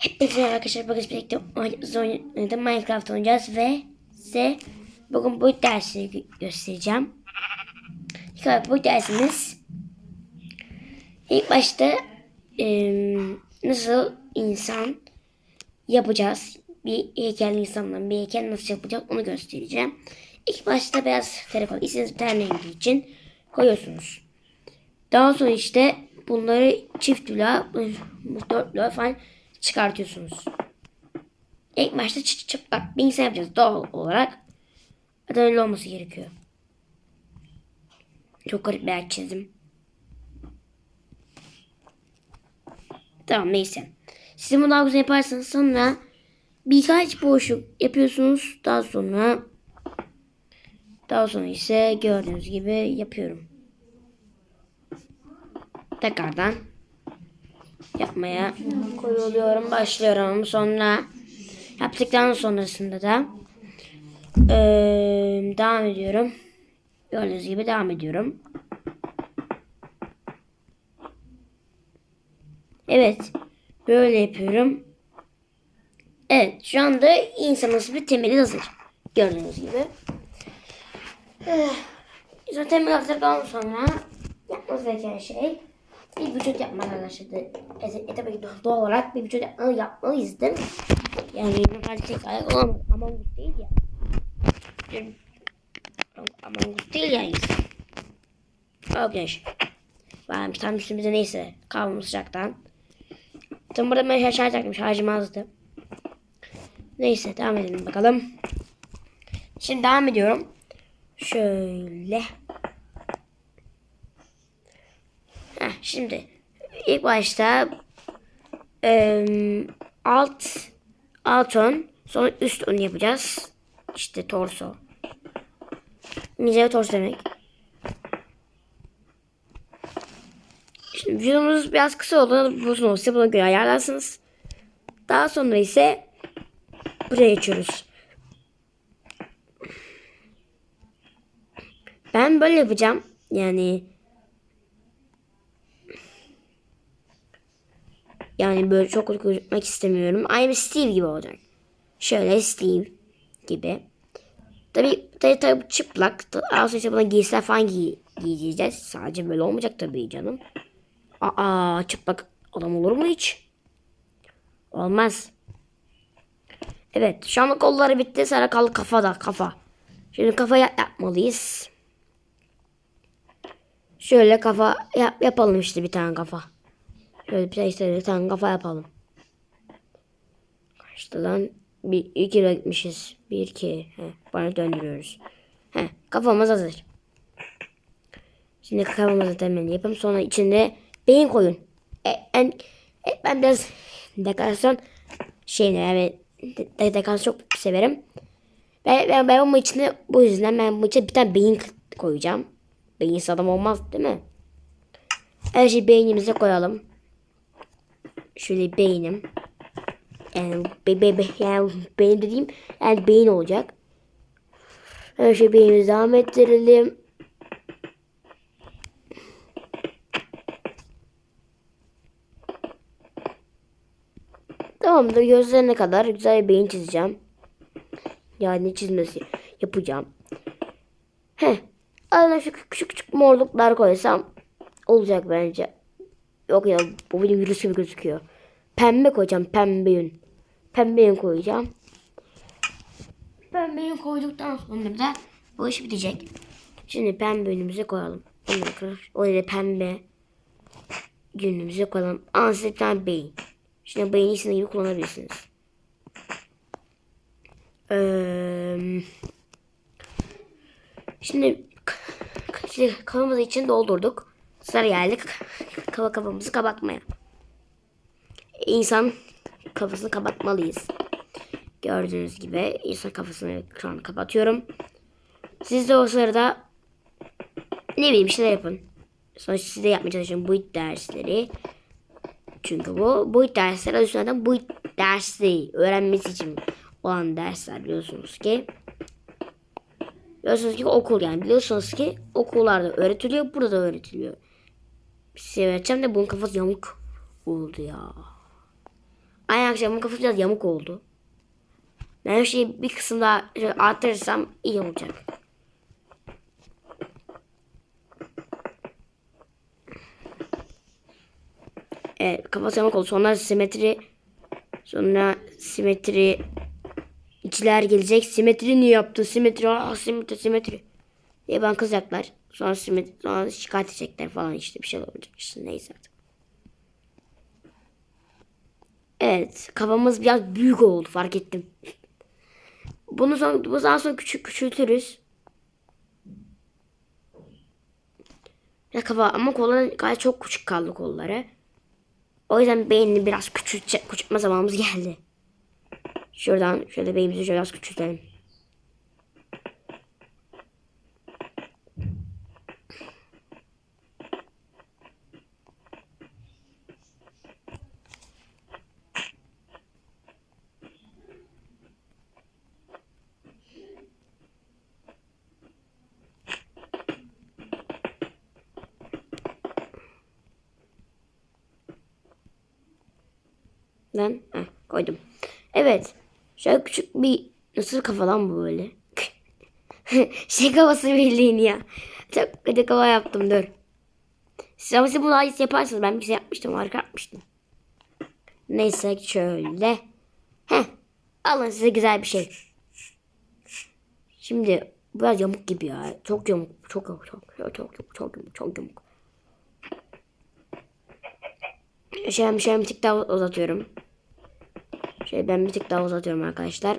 Hepinize merhaba arkadaşlar. Bugün birlikte oynadığımız Minecraft oynayacağız ve size bugün bu dersi gö- göstereceğim. İlk olarak bu dersimiz ilk başta em, nasıl insan yapacağız. Bir heykel insandan bir heykel nasıl yapacağız onu göstereceğim. İlk başta beyaz terakol istediğiniz bir tane rengi için koyuyorsunuz. Daha sonra işte bunları çift bloğa, dört bloğa falan çıkartıyorsunuz. İlk başta çıt çıplak bir insan yapacağız doğal olarak. Zaten öyle olması gerekiyor. Çok garip bir ayak çizdim. Tamam neyse. Siz bunu daha güzel yaparsanız sonra birkaç boşluk yapıyorsunuz. Daha sonra daha sonra ise gördüğünüz gibi yapıyorum. Tekrardan yapmaya koyuluyorum. Başlıyorum. Sonra yaptıktan sonrasında da eee, devam ediyorum. Gördüğünüz gibi devam ediyorum. Evet. Böyle yapıyorum. Evet. Şu anda insanımız bir temeli hazır. Gördüğünüz gibi. Eh, Zaten temel hazırdan sonra yapmamız gereken şey bir vücut yapmak arkadaşlar. E, tabii ki doğal olarak bir vücut yapmalı, yapmalıyız değil mi? Yani kadar tek ayak olamaz. Among Us değil ya. Among Us değil yani. Okey. Ben tam üstümüze neyse. Kahvamız sıcaktan. Tam burada ben şarj taktım. Şarjım azdı. Neyse devam edelim bakalım. Şimdi devam ediyorum. Şöyle. Şimdi ilk başta em, alt alt ön sonra üst ön yapacağız. İşte torso. Mize torso demek. Şimdi vücudumuz biraz kısa olduğunda uzun olursa buna göre ayarlarsınız. Daha sonra ise buraya geçiyoruz. Ben böyle yapacağım. Yani Yani böyle çok gözükmek istemiyorum. Aynı Steve gibi olacak. Şöyle Steve gibi. Tabii tabii, tabii çıplak. Az önce buna giysiler falan giy giyeceğiz. Sadece böyle olmayacak tabii canım. Aa çıplak adam olur mu hiç? Olmaz. Evet şu an kolları bitti. Sonra kaldı kafada kafa. Şimdi kafa yap- yapmalıyız. Şöyle kafa yap yapalım işte bir tane kafa. Şöyle bir işte bir tane kafa yapalım. Kaçtadan bir iki kere gitmişiz. Bir iki. He, bana döndürüyoruz. He, kafamız hazır. Şimdi kafamızı hemen yapalım. Sonra içinde beyin koyun. E, en, e, ben biraz dekorasyon şeyini yani de, de, dekorasyon çok severim. Ben, ben, ben onun içine bu yüzden ben bu içine bir tane beyin koyacağım. Beyinsiz adam olmaz değil mi? Her şeyi beynimize koyalım. Şöyle beynim. Yani be, be, be, yani beyin dediğim yani beyin olacak. Her şeyi beynimize devam ettirelim. Tamamdır gözlerine kadar güzel bir beyin çizeceğim. Yani çizmesi yapacağım. Heh. Arada şu küçük küçük morluklar koysam olacak bence. Yok ya bu benim virüs gibi gözüküyor. Pembe koyacağım pembe yün. Pembe yün koyacağım. Pembe yün koyduktan sonra da bu iş bitecek. Şimdi pembe yünümüze koyalım. Kırır. Oraya pembe yünümüze koyalım. Tane beyin. Şimdi beyni istediğiniz gibi kullanabilirsiniz. Eee... Şimdi, şimdi kafamızı için doldurduk. Sıra geldik kafa kafamızı kapatmaya. İnsan kafasını kapatmalıyız. Gördüğünüz gibi insan kafasını şu an kapatıyorum. Siz de o sırada ne bileyim şeyler yapın. Sonra size yapmaya çalışıyorum bu dersleri. Çünkü bu bu dersler adı üstünden bu dersi öğrenmesi için olan dersler biliyorsunuz ki. Biliyorsunuz ki okul yani biliyorsunuz ki okullarda öğretiliyor burada da öğretiliyor. Size öğreteceğim de bunun kafası yamuk oldu ya. Aynen akşam bu kafası biraz yamuk oldu. Ben şeyi bir kısım daha şöyle arttırırsam iyi olacak. Evet kafası yamuk oldu. Sonra simetri sonra simetri içler gelecek. Simetri niye yaptın? Simetri, ah simetri, simetri. diye bana kızacaklar. Sonra simetri, sonra şikayet edecekler falan işte bir şey olacak işte neyse artık. Evet kafamız biraz büyük oldu fark ettim. Bunu son, bu daha sonra küçük küçültürüz. Ya kafa ama kolları gayet çok küçük kaldı kolları. O yüzden beynini biraz küçültecek, küçültme zamanımız geldi. Şuradan şöyle beynimizi biraz küçültelim. Lan heh, koydum. Evet. Şöyle küçük bir nasıl kafa lan bu böyle? şey kafası bildiğin ya. Çok kötü kafa yaptım dur. Siz ama siz bunu iyisi yaparsınız. Ben bir şey yapmıştım. Harika yapmıştım. Neyse şöyle. Heh. Alın size güzel bir şey. Şimdi biraz yamuk gibi ya. Çok yamuk. Çok yamuk. Çok çok çok yamuk. Çok yamuk. Çok yamuk. Şöyle, şöyle bir tık daha uzatıyorum. Şöyle ben bir tık daha uzatıyorum arkadaşlar.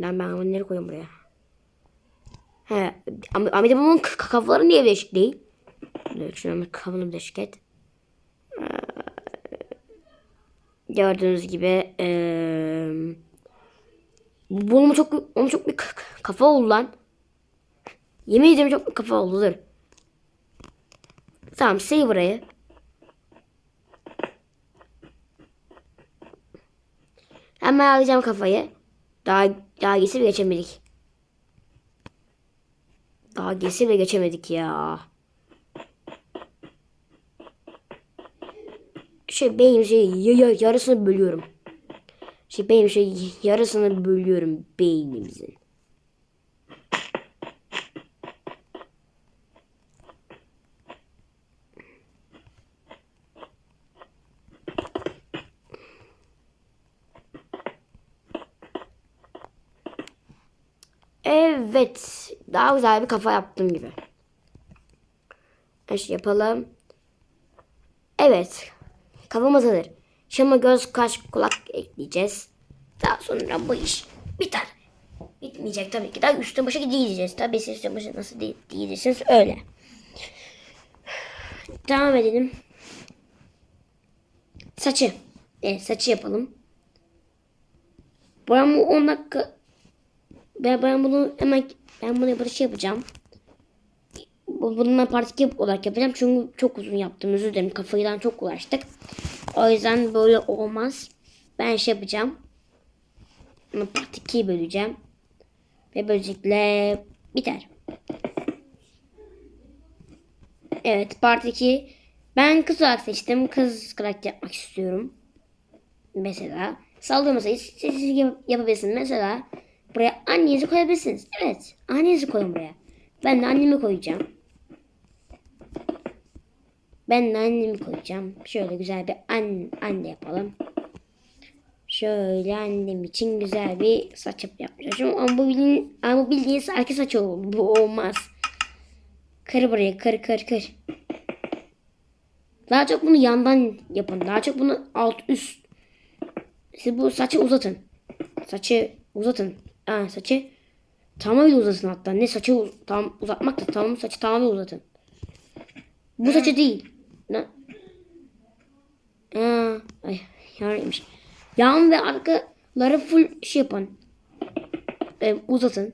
Lan ben nereye koyayım buraya? He, ama, ama bunun kafaları niye birleşik değil? Dur şuna kafanı birleşik et. Ee, Gördüğünüz gibi ee, bunun çok onun çok bir kafa oldu lan. Yemin ederim çok kafa oldu dur. Tamam sil burayı. Hemen alacağım kafayı. Daha daha geçip geçemedik. Daha geçip geçemedik ya. Şey benim şey ya- ya- yarısını bölüyorum. Şey benim şey yarısını bölüyorum beynimizin. Evet. Daha güzel bir kafa yaptım gibi. Şey yapalım. Evet. Kafamız hazır. Şimdi göz, kaş, kulak ekleyeceğiz. Daha sonra bu iş biter. Bitmeyecek tabii ki. Daha üstüne başa gideceğiz. Tabii siz üstüne başa nasıl di- diyeceksiniz öyle. Devam edelim. Saçı. Evet saçı yapalım. Bu 10 dakika ben, ben bunu hemen ben bunu böyle şey yapacağım. Bu- Bunu ben part 2 olarak yapacağım. Çünkü çok uzun yaptım. Özür dilerim. Kafaydan çok uğraştık. O yüzden böyle olmaz. Ben şey yapacağım. Part 2'yi böleceğim. Ve böylelikle biter. Evet part 2. Ben kız olarak seçtim. Kız karakter yapmak istiyorum. Mesela. Sallıyorum mesela. Siz yap- yapabilirsiniz. Mesela buraya annenizi koyabilirsiniz. Evet. Annenizi koyun buraya. Ben de annemi koyacağım. Ben de annemi koyacağım. Şöyle güzel bir anne, anne yapalım. Şöyle annem için güzel bir saç yap- yapacağım. Ama bu bildiğin, ama bu bildiğiniz erkek saçı olur. Bu olmaz. Kır buraya kır kır kır. Daha çok bunu yandan yapın. Daha çok bunu alt üst. Siz bu saçı uzatın. Saçı uzatın. Ha, saçı tamamıyla uzatın hatta. Ne saçı uz- tam uzatmak da tamam saçı tamamen uzatın. Bu saçı değil. Ne? Aa, ay yaraymış. Yan ve arkaları full şey yapın. Ee, uzatın.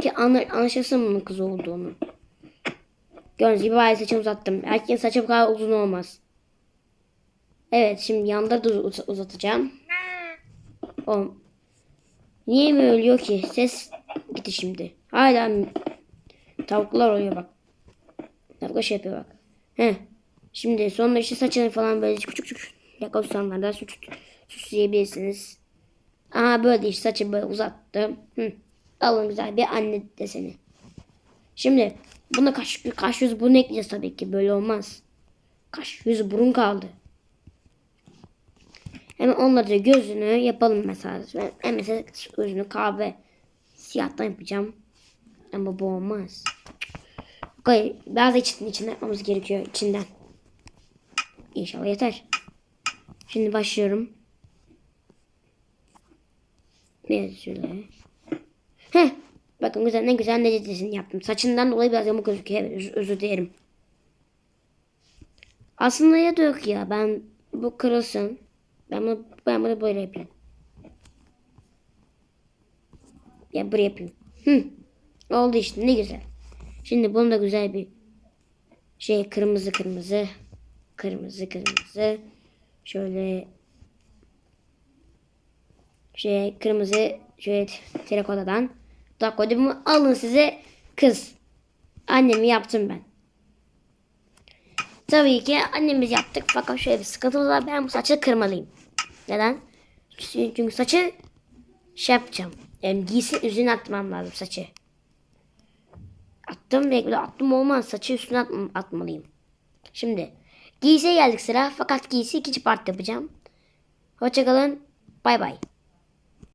Ki anla, anlaşılsın bunun kız olduğunu. Gördüğünüz gibi bayağı saçımı uzattım. Erkeğin saçı bu kadar uzun olmaz. Evet şimdi yanları da uz- uzatacağım. Oğlum. Niye mi ölüyor ki? Ses gitti şimdi. Hala tavuklar oluyor bak. Tavuklar şey yapıyor bak. He. Şimdi sonra işte saçını falan böyle küçük küçük yaklaşanlardan süs, süsleyebilirsiniz. Aha böyle işte saçı böyle uzattım. Hı. Alın güzel bir anne deseni. Şimdi buna kaş, kaş yüz burun ekleyeceğiz tabii ki. Böyle olmaz. Kaş yüz burun kaldı. Hemen onları gözünü yapalım mesela. Ben mesela gözünü kahve siyahtan yapacağım. Ama bu olmaz. Okay, biraz için içinden yapmamız gerekiyor içinden. İnşallah yeter. Şimdi başlıyorum. Evet şöyle. Heh. Bakın güzel ne güzel ne cidisini yaptım. Saçından dolayı biraz yamuk gözüküyor. Evet öz- özür dilerim. Aslında ya da yok ya. Ben bu kırılsın. Ben bunu, ben bunu böyle yapayım. Ya buraya yapayım. Hı. Oldu işte ne güzel. Şimdi bunu da güzel bir şey kırmızı kırmızı kırmızı kırmızı şöyle şey kırmızı şöyle terikotadan da koydum alın size kız. Annemi yaptım ben. Tabii ki annemiz yaptık fakat şöyle bir sıkıntımız var. Ben bu saçı kırmalıyım. Neden? Çünkü saçı şey yapacağım. Yani giysi üzerine atmam lazım saçı. Attım ve attım olmaz. Saçı üstüne atm- atmalıyım. Şimdi giysiye geldik sıra. Fakat giysi ikinci part yapacağım. Hoşçakalın. Bay bay.